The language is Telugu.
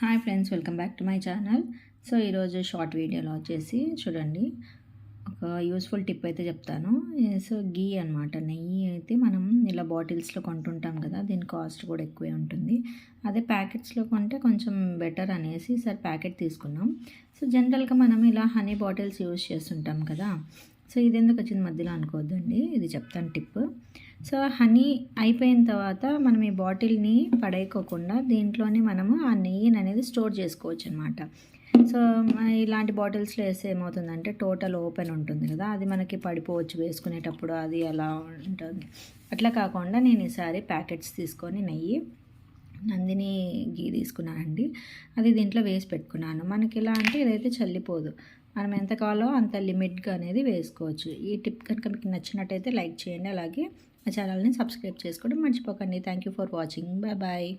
Hi friends welcome back to my channel so ఈరోజు షార్ట్ వీడియోలో వచ్చేసి చూడండి. ఒక యూస్ఫుల్ టిప్ అయితే చెప్తాను. సో గీ అనమాట నెయ్యి అయితే మనం ఇలా బాటిల్స్లో కొంటుంటాం కదా దీని కాస్ట్ కూడా ఎక్కువే ఉంటుంది. అదే ప్యాకెట్స్లో కొంటే కొంచెం బెటర్ అనేసి సరే ప్యాకెట్ తీసుకున్నాం. సో జనరల్గా మనం ఇలా హనీ బాటిల్స్ యూజ్ చేస్తుంటాం కదా సో ఇది ఎందుకు వచ్చింది మధ్యలో అనుకోవద్దండి ఇది చెప్తాను టిప్. సో హనీ అయిపోయిన తర్వాత మనం ఈ బాటిల్ని పడేయకోకుండా దీంట్లోనే మనము ఆ నెయ్యిని అనేది స్టోర్ చేసుకోవచ్చు అనమాట సో ఇలాంటి బాటిల్స్లో వేస్తే ఏమవుతుందంటే టోటల్ ఓపెన్ ఉంటుంది కదా అది మనకి పడిపోవచ్చు వేసుకునేటప్పుడు అది అలా ఉంటుంది. అట్లా కాకుండా నేను ఈసారి ప్యాకెట్స్ తీసుకొని నెయ్యి నందిని గీ తీసుకున్నానండి. అది దీంట్లో వేసి పెట్టుకున్నాను. మనకి ఎలా అంటే ఇదైతే చల్లిపోదు. మనం ఎంత కావాలో అంత లిమిట్గా అనేది వేసుకోవచ్చు. ఈ టిప్ కనుక మీకు నచ్చినట్టయితే లైక్ చేయండి. అలాగే మా ఛానల్ని సబ్స్క్రైబ్ చేసుకోవడం మర్చిపోకండి. Thank you for watching. Bye bye.